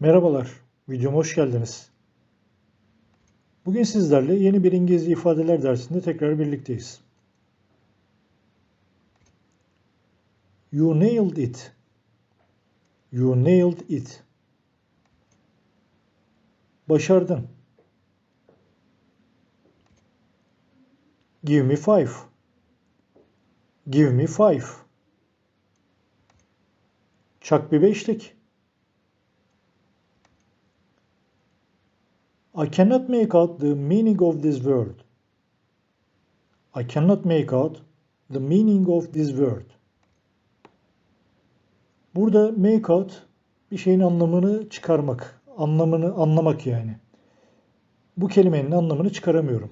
Merhabalar, videoma hoş geldiniz. Bugün sizlerle yeni bir İngilizce ifadeler dersinde tekrar birlikteyiz. You nailed it. You nailed it. Başardın. Give me five. Give me five. Çak bir beşlik. I cannot make out the meaning of this word. I cannot make out the meaning of this word. Burada make out bir şeyin anlamını çıkarmak, anlamını anlamak yani. Bu kelimenin anlamını çıkaramıyorum.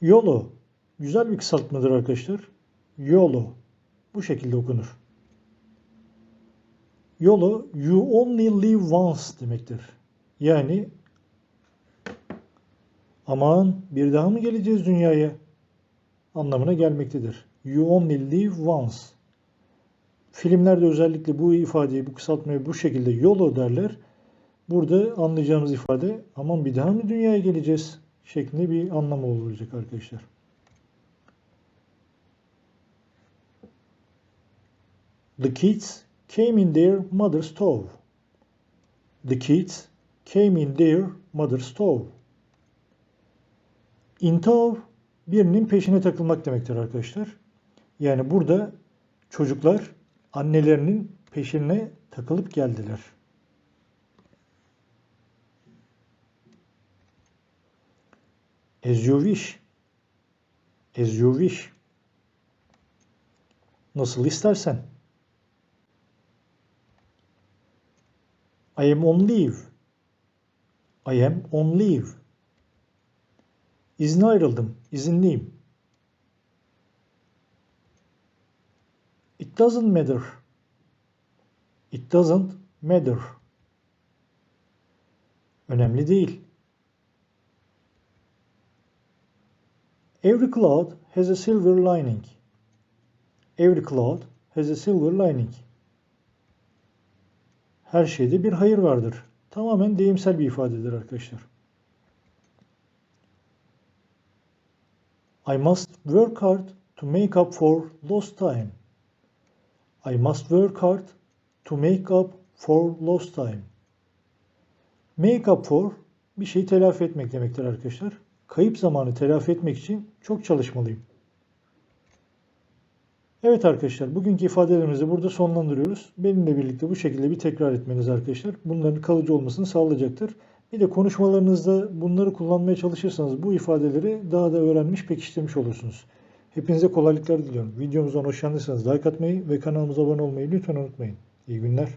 YOLO güzel bir kısaltmadır arkadaşlar. YOLO bu şekilde okunur. YOLO you only live once demektir. Yani aman bir daha mı geleceğiz dünyaya anlamına gelmektedir. You only live once. Filmlerde özellikle bu ifadeyi, bu kısaltmayı bu şekilde YOLO derler. Burada anlayacağımız ifade aman bir daha mı dünyaya geleceğiz şeklinde bir anlamı olacak arkadaşlar. The kids came in their mother's stove. The kids came in their mother's stove. In tow birinin peşine takılmak demektir arkadaşlar. Yani burada çocuklar annelerinin peşine takılıp geldiler. As you wish. As you wish. Nasıl istersen. I am on leave. I am on leave. İzne ayrıldım. İzinliyim. It doesn't matter. It doesn't matter. Önemli değil. Every cloud has a silver lining. Every cloud has a silver lining. Her şeyde bir hayır vardır. Tamamen deyimsel bir ifadedir arkadaşlar. I must work hard to make up for lost time. I must work hard to make up for lost time. Make up for bir şeyi telafi etmek demektir arkadaşlar. Kayıp zamanı telafi etmek için çok çalışmalıyım. Evet arkadaşlar bugünkü ifadelerimizi burada sonlandırıyoruz. Benimle birlikte bu şekilde bir tekrar etmeniz arkadaşlar. Bunların kalıcı olmasını sağlayacaktır. Bir de konuşmalarınızda bunları kullanmaya çalışırsanız bu ifadeleri daha da öğrenmiş, pekiştirmiş olursunuz. Hepinize kolaylıklar diliyorum. Videomuzdan hoşlandıysanız like atmayı ve kanalımıza abone olmayı lütfen unutmayın. İyi günler.